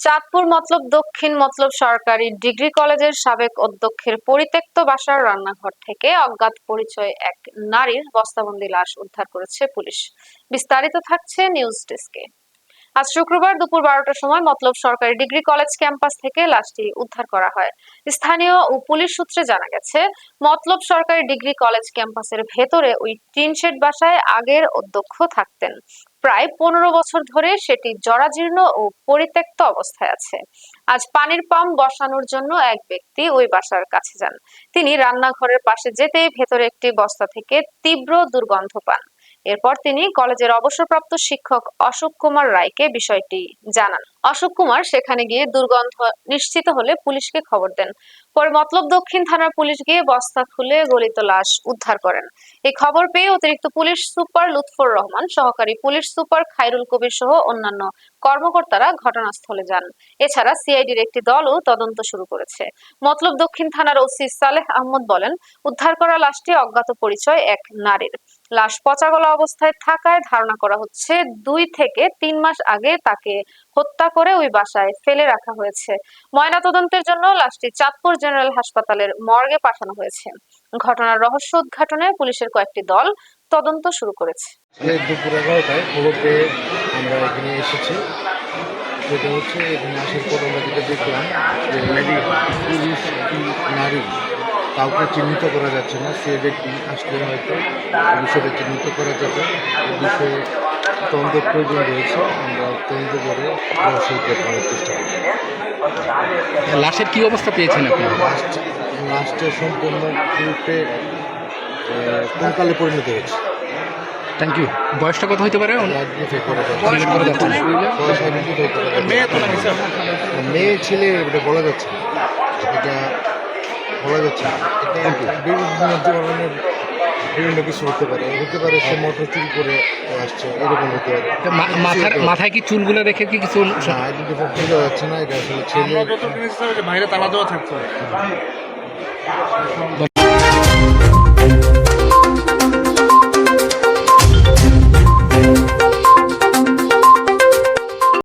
চাঁদপুর মতলব, দক্ষিণ মতলব সরকারি ডিগ্রি কলেজের সাবেক অধ্যক্ষের পরিত্যক্ত বাসার রান্নাঘর থেকে অজ্ঞাত পরিচয় এক নারীর বস্তাবন্দি লাশ উদ্ধার করেছে পুলিশ। বিস্তারিত থাকছে নিউজ ডেস্কে। আজ শুক্রবার দুপুর বারোটার সময় মতলব সরকারি ডিগ্রি কলেজ ক্যাম্পাস থেকে লাশটি উদ্ধার করা হয়। স্থানীয় ও পুলিশ সূত্রে জানা গেছে, মতলব সরকারি ডিগ্রি কলেজ ক্যাম্পাসের ভেতরে ওই টিন শেড বাসায় আগের অধ্যক্ষ থাকতেন। প্রায় পনেরো বছর ধরে সেটি জরাজীর্ণ ও পরিত্যক্ত অবস্থায় আছে। আজ পানির পাম্প বসানোর জন্য এক ব্যক্তি ওই বাসার কাছে যান। তিনি রান্নাঘরের পাশে যেতেই ভেতরে একটি বস্তা থেকে তীব্র দুর্গন্ধ পান। এরপর তিনি কলেজের অবসরপ্রাপ্ত শিক্ষক অশোক কুমার রায়কে বিষয়টি জানান। অশোক কুমার সেখানে গিয়ে দুর্গন্ধ নিশ্চিত হলে পুলিশকে খবর দেন। পরে মতলব দক্ষিণ থানার পুলিশ গিয়ে বস্তা খুলে গলিত লাশ উদ্ধার করেন। এই খবর পেয়ে অতিরিক্ত পুলিশ সুপার লুৎফর রহমান, সহকারী পুলিশ সুপার খায়রুল কবির সহ অন্যান্য কর্মকর্তারা ঘটনাস্থলে যান। এছাড়া সিআইডির একটি দলও তদন্ত শুরু করেছে। মতলব দক্ষিণ থানার ওসি সালেহ আহমদ বলেন, উদ্ধার করা লাশটি অজ্ঞাত পরিচয় এক নারীর। লাশ পচাগলা অবস্থায় থাকায় ধারণা করা হচ্ছে দুই থেকে তিন মাস আগে তাকে হত্যা করে ওই বাসায় ফেলে রাখা হয়েছে। ময়নাতদন্তের জন্য লাশটি চাঁদপুর জেনারেল হাসপাতালের মর্গে পাঠানো হয়েছে। ঘটনার রহস্য উদ্ঘাটনে পুলিশের কয়েকটি দল তদন্ত শুরু করেছে। খবর পেয়ে আমরা এখানে এসেছি। যেটা হচ্ছে এখানে আসার পর আমরা যেটা দেখলাম যে নারী কাউকে চিহ্নিত করা যাচ্ছে না সে ব্যক্তি আসলে হয়তো বিষয়টা চিহ্নিত করা যাবে। বিষয়ে তদন্তের প্রয়োজন রয়েছে আমরা তদন্ত করে রহস্য করার চেষ্টা করব। লাশের কি অবস্থা পেয়েছেন আপনি? লাস্ট লাস্টে সম্পূর্ণ রূপে কঙ্কালে পরিণত হয়েছে? থ্যাংক ইউ বয়সটা কত হতে পারে? করা করা। মেয়ে ছেলে এটা বলা যাচ্ছে এটা বলা যাচ্ছে বিভিন্ন ধরনের বিভিন্ন কিছু হতে পারে। হতে পারে সে মোটর চুরি করে আসছে এরকম হতে পারে। মাথার মাথায় কি চুলগুলো রেখে কি কিছু না বোঝা যাচ্ছে না এটা আসলে ছেলে বাইরে তালা দেওয়া থাকতো